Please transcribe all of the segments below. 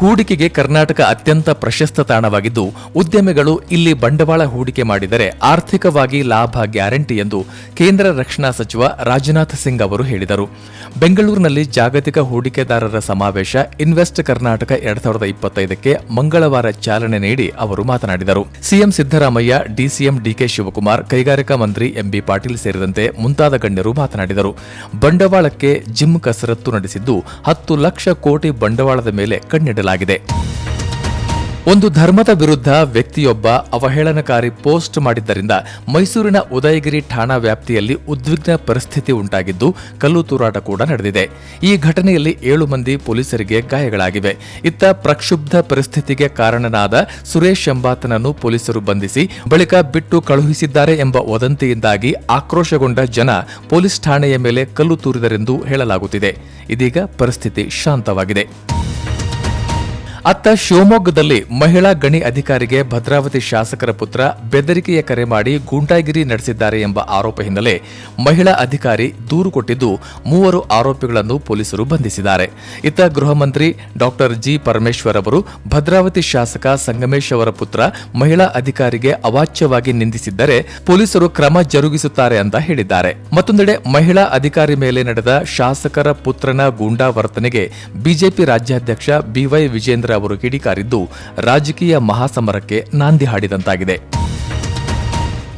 ಹೂಡಿಕೆಗೆ ಕರ್ನಾಟಕ ಅತ್ಯಂತ ಪ್ರಶಸ್ತ ತಾಣವಾಗಿದ್ದು, ಉದ್ಯಮಿಗಳು ಇಲ್ಲಿ ಬಂಡವಾಳ ಹೂಡಿಕೆ ಮಾಡಿದರೆ ಆರ್ಥಿಕವಾಗಿ ಲಾಭ ಗ್ಯಾರಂಟಿ ಎಂದು ಕೇಂದ್ರ ರಕ್ಷಣಾ ಸಚಿವ ರಾಜನಾಥ್ ಸಿಂಗ್ ಅವರು ಹೇಳಿದರು. ಬೆಂಗಳೂರಿನಲ್ಲಿ ಜಾಗತಿಕ ಹೂಡಿಕೆದಾರರ ಸಮಾವೇಶ ಇನ್ವೆಸ್ಟ್ ಕರ್ನಾಟಕ ಎರಡ್ ಸಾವಿರದ ಇಪ್ಪತ್ತೈದಕ್ಕೆ ಮಂಗಳವಾರ ಚಾಲನೆ ನೀಡಿ ಅವರು ಮಾತನಾಡಿದರು. CM Siddaramaiah, DCM DK Shivakumar, ಕೈಗಾರಿಕಾ ಮಂತ್ರಿ ಎಂಬಿ ಪಾಟೀಲ್ ಸೇರಿದಂತೆ ಮುಂತಾದ ಗಣ್ಯರು ಮಾತನಾಡಿದರು. ಬಂಡವಾಳಕ್ಕೆ ಜಿಮ್ ಕಸರತ್ತು ನಡೆಸಿದ್ದು, ಹತ್ತು ಲಕ್ಷ ಕೋಟಿ ಬಂಡವಾಳದ ಮೇಲೆ ಕಣ್ಣಿಡಲಾಗಿದೆ. ಒಂದು ಧರ್ಮದ ವಿರುದ್ಧ ವ್ಯಕ್ತಿಯೊಬ್ಬ ಅವಹೇಳನಕಾರಿ ಪೋಸ್ಟ್ ಮಾಡಿದ್ದರಿಂದ ಮೈಸೂರಿನ ಉದಯಗಿರಿ ಠಾಣಾ ವ್ಯಾಪ್ತಿಯಲ್ಲಿ ಉದ್ವಿಗ್ನ ಪರಿಸ್ಥಿತಿ ಉಂಟಾಗಿದ್ದು ಕಲ್ಲು ತೂರಾಟ ಕೂಡ ನಡೆದಿದೆ. ಈ ಘಟನೆಯಲ್ಲಿ ಏಳು ಮಂದಿ ಪೊಲೀಸರಿಗೆ ಗಾಯಗಳಾಗಿವೆ. ಇತ್ತ ಪ್ರಕ್ಷುಬ್ಧ ಪರಿಸ್ಥಿತಿಗೆ ಕಾರಣನಾದ ಸುರೇಶ್ ಎಂಬಾತನನ್ನು ಪೊಲೀಸರು ಬಂಧಿಸಿ ಬಳಿಕ ಬಿಟ್ಟು ಕಳುಹಿಸಿದ್ದಾರೆ ಎಂಬ ವದಂತಿಯಿಂದಾಗಿ ಆಕ್ರೋಶಗೊಂಡ ಜನ ಪೊಲೀಸ್ ಠಾಣೆಯ ಮೇಲೆ ಕಲ್ಲು ತೂರಿದರೆಂದು ಹೇಳಲಾಗುತ್ತಿದೆ. ಇದೀಗ ಪರಿಸ್ಥಿತಿ ಶಾಂತವಾಗಿದೆ. ಅತ್ತ ಶಿವಮೊಗ್ಗದಲ್ಲಿ ಮಹಿಳಾ ಗಣಿ ಅಧಿಕಾರಿಗೆ ಭದ್ರಾವತಿ ಶಾಸಕರ ಪುತ್ರ ಬೆದರಿಕೆಯ ಕರೆ ಮಾಡಿ ಗೂಂಡಾಗಿರಿ ನಡೆಸಿದ್ದಾರೆ ಎಂಬ ಆರೋಪ ಹಿನ್ನೆಲೆ ಮಹಿಳಾ ಅಧಿಕಾರಿ ದೂರು ಕೊಟ್ಟಿದ್ದು ಮೂವರು ಆರೋಪಿಗಳನ್ನು ಪೊಲೀಸರು ಬಂಧಿಸಿದ್ದಾರೆ. ಇತ್ತ ಗೃಹ ಮಂತ್ರಿ ಡಾಕ್ಟರ್ ಜಿ ಪರಮೇಶ್ವರ್ ಅವರು ಭದ್ರಾವತಿ ಶಾಸಕ ಸಂಗಮೇಶ್ ಅವರ ಪುತ್ರ ಮಹಿಳಾ ಅಧಿಕಾರಿಗೆ ಅವಾಚ್ಯವಾಗಿ ನಿಂದಿಸಿದ್ದರೆ ಪೊಲೀಸರು ಕ್ರಮ ಜರುಗಿಸುತ್ತಾರೆ ಅಂತ ಹೇಳಿದ್ದಾರೆ. ಮತ್ತೊಂದೆಡೆ ಮಹಿಳಾ ಅಧಿಕಾರಿ ಮೇಲೆ ನಡೆದ ಶಾಸಕರ ಪುತ್ರನ ಗೂಂಡಾ ವರ್ತನೆಗೆ ಬಿಜೆಪಿ ರಾಜ್ಯಾಧ್ಯಕ್ಷ ಬಿವೈ ವಿಜೇಂದ್ರ ಅವರು ಕಿಡಿಕಾರಿದ್ದು ರಾಜಕೀಯ ಮಹಾಸಮರಕ್ಕೆ ನಾಂದಿ ಹಾಡಿದಂತಾಗಿದೆ.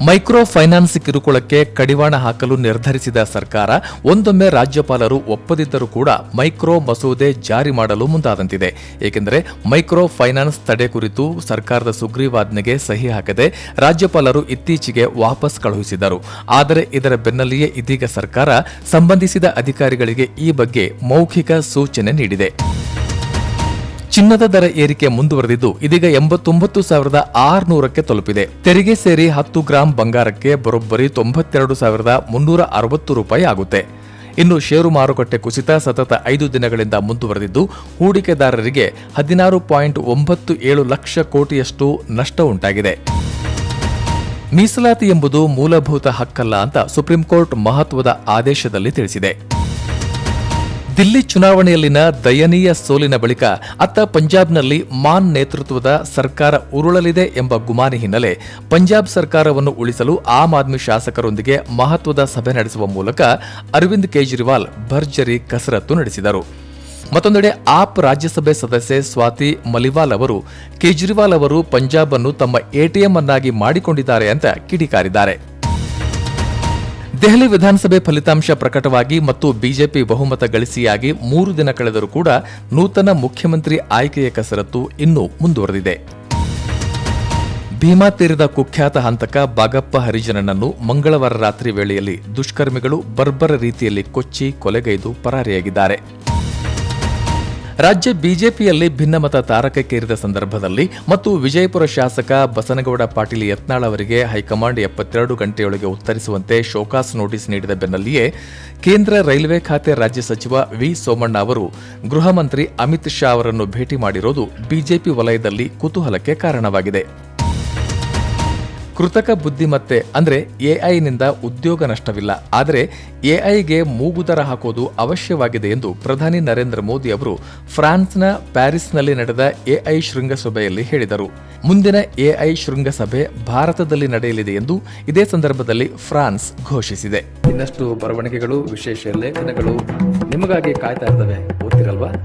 ಮೈಕ್ರೋ ಫೈನಾನ್ಸ್ ಕಿರುಕುಳಕ್ಕೆ ಕಡಿವಾಣ ಹಾಕಲು ನಿರ್ಧರಿಸಿದ ಸರ್ಕಾರ, ಒಂದೊಮ್ಮೆ ರಾಜ್ಯಪಾಲರು ಒಪ್ಪದಿದ್ದರೂ ಕೂಡ ಮೈಕ್ರೋ ಮಸೂದೆ ಜಾರಿ ಮಾಡಲು ಮುಂದಾದಂತಿದೆ. ಏಕೆಂದರೆ ಮೈಕ್ರೋ ಫೈನಾನ್ಸ್ ತಡೆ ಕುರಿತು ಸರ್ಕಾರದ ಸುಗ್ರೀವಾಜ್ಞೆಗೆ ಸಹಿ ಹಾಕದೆ ರಾಜ್ಯಪಾಲರು ಇತ್ತೀಚೆಗೆ ವಾಪಸ್ ಕಳುಹಿಸಿದರು ಆದರೆ ಇದರ ಬೆನ್ನಲ್ಲಿಯೇ ಇದೀಗ ಸರ್ಕಾರ ಸಂಬಂಧಿಸಿದ ಅಧಿಕಾರಿಗಳಿಗೆ ಈ ಬಗ್ಗೆ ಮೌಖಿಕ ಸೂಚನೆ ನೀಡಿದೆ. ಚಿನ್ನದ ದರ ಏರಿಕೆ ಮುಂದುವರೆದಿದ್ದು, ಇದೀಗ ಎಂಬತ್ತೊಂಬತ್ತು ಸಾವಿರದ ಆರುನೂರಕ್ಕೆ ತಲುಪಿದೆ. ತೆರಿಗೆ ಸೇರಿ ಹತ್ತು ಗ್ರಾಂ ಬಂಗಾರಕ್ಕೆ ಬರೋಬ್ಬರಿ ತೊಂಬತ್ತೆರಡು ಸಾವಿರದ ಮುನ್ನೂರ ಅರವತ್ತು ರೂಪಾಯಿ ಆಗುತ್ತೆ. ಇನ್ನು ಷೇರು ಮಾರುಕಟ್ಟೆ ಕುಸಿತ ಸತತ ಐದು ದಿನಗಳಿಂದ ಮುಂದುವರೆದಿದ್ದು, ಹೂಡಿಕೆದಾರರಿಗೆ ಹದಿನಾರು ಪಾಯಿಂಟ್ ಒಂಬತ್ತು ಏಳು ಲಕ್ಷ ಕೋಟಿಯಷ್ಟು ನಷ್ಟ ಉಂಟಾಗಿದೆ. ಮೀಸಲಾತಿ ಎಂಬುದು ಮೂಲಭೂತ ಹಕ್ಕಲ್ಲ ಅಂತ ಸುಪ್ರೀಂ ಕೋರ್ಟ್ ಮಹತ್ವದ ಆದೇಶದಲ್ಲಿ ತಿಳಿಸಿದೆ. ದಿಲ್ಲಿ ಚುನಾವಣೆಯಲ್ಲಿನ ದಯನೀಯ ಸೋಲಿನ ಬಳಿಕ ಅತ್ತ ಪಂಜಾಬ್ನಲ್ಲಿ ಮಾನ್ ನೇತೃತ್ವದ ಸರ್ಕಾರ ಉರುಳಲಿದೆ ಎಂಬ ಗುಮಾನಿ ಹಿನ್ನೆಲೆ ಪಂಜಾಬ್ ಸರ್ಕಾರವನ್ನು ಉಳಿಸಲು ಆಮ್ ಆದ್ಮಿ ಶಾಸಕರೊಂದಿಗೆ ಮಹತ್ವದ ಸಭೆ ನಡೆಸುವ ಮೂಲಕ ಅರವಿಂದ್ ಕೇಜ್ರಿವಾಲ್ ಭರ್ಜರಿ ಕಸರತ್ತು ನಡೆಸಿದರು. ಮತ್ತೊಂದೆಡೆ ಆಪ್ ರಾಜ್ಯಸಭೆ ಸದಸ್ಯೆ ಸ್ವಾತಿ ಮಲಿವಾಲ್ ಅವರು ಕೇಜ್ರಿವಾಲ್ ಅವರು ಪಂಜಾಬ್ ಅನ್ನು ತಮ್ಮ ಎಟಿಎಂ ಅನ್ನಾಗಿ ಮಾಡಿಕೊಂಡಿದ್ದಾರೆ ಅಂತ ಕಿಡಿಕಾರಿದ್ದಾರೆ. ದೆಹಲಿ ವಿಧಾನಸಭೆ ಫಲಿತಾಂಶ ಪ್ರಕಟವಾಗಿ ಮತ್ತು ಬಿಜೆಪಿ ಬಹುಮತ ಗಳಿಸಿಯಾಗಿ ಮೂರು ದಿನ ಕಳೆದರೂ ಕೂಡ ನೂತನ ಮುಖ್ಯಮಂತ್ರಿ ಆಯ್ಕೆಯ ಕಸರತ್ತು ಇನ್ನೂ ಮುಂದುವರೆದಿದೆ. ಭೀಮಾ ತೀರದ ಕುಖ್ಯಾತ ಹಂತಕ ಬಾಗಪ್ಪ ಹರಿಜನನನ್ನು ಮಂಗಳವಾರ ರಾತ್ರಿ ವೇಳೆಯಲ್ಲಿ ದುಷ್ಕರ್ಮಿಗಳು ಬರ್ಬರ ರೀತಿಯಲ್ಲಿ ಕೊಚ್ಚಿ ಕೊಲೆಗೈದು ಪರಾರಿಯಾಗಿದ್ದಾರೆ. ರಾಜ್ಯ ಬಿಜೆಪಿಯಲ್ಲಿ ಭಿನ್ನಮತ ತಾರಕಕ್ಕೇರಿದ ಸಂದರ್ಭದಲ್ಲಿ ಮತ್ತು ವಿಜಯಪುರ ಶಾಸಕ ಬಸನಗೌಡ ಪಾಟೀಲ್ ಯತ್ನಾಳ್ ಅವರಿಗೆ ಹೈಕಮಾಂಡ್ ಎಪ್ಪತ್ತೆರಡು ಗಂಟೆಯೊಳಗೆ ಉತ್ತರಿಸುವಂತೆ ಶೋಕಾಸ್ ನೋಟಿಸ್ ನೀಡಿದ ಬೆನ್ನಲ್ಲಿಯೇ ಕೇಂದ್ರ ರೈಲ್ವೆ ಖಾತೆ ರಾಜ್ಯ ಸಚಿವ ವಿ ಸೋಮಣ್ಣ ಅವರು ಗೃಹ ಅಮಿತ್ ಶಾ ಅವರನ್ನು ಭೇಟಿ ಮಾಡಿರೋದು ಬಿಜೆಪಿ ವಲಯದಲ್ಲಿ ಕುತೂಹಲಕ್ಕೆ ಕಾರಣವಾಗಿದೆ. ಕೃತಕ ಬುದ್ಧಿಮತ್ತೆ ಅಂದ್ರೆ ಎಐನಿಂದ ಉದ್ಯೋಗ ನಷ್ಟವಿಲ್ಲ. ಆದರೆ ಎಐಗೆ ಮೂಗುದರ ಹಾಕೋದು ಅವಶ್ಯವಾಗಿದೆ ಎಂದು ಪ್ರಧಾನಿ ನರೇಂದ್ರ ಮೋದಿ ಅವರು ಫ್ರಾನ್ಸ್ನ ಪ್ಯಾರಿಸ್ನಲ್ಲಿ ನಡೆದ ಎಐ ಶೃಂಗಸಭೆಯಲ್ಲಿ ಹೇಳಿದರು. ಮುಂದಿನ ಎಐ ಶೃಂಗಸಭೆ ಭಾರತದಲ್ಲಿ ನಡೆಯಲಿದೆ ಎಂದು ಇದೇ ಸಂದರ್ಭದಲ್ಲಿ ಫ್ರಾನ್ಸ್ ಘೋಷಿಸಿದೆ. ಇನ್ನಷ್ಟು ಬರವಣಿಗೆಗಳು, ವಿಶೇಷ ಲೇಖನಗಳು ನಿಮಗಾಗಿ ಕಾಯ್ತಾ ಇರ್ತವೆ. ಓದ್ತಿರಲ್ವಾ?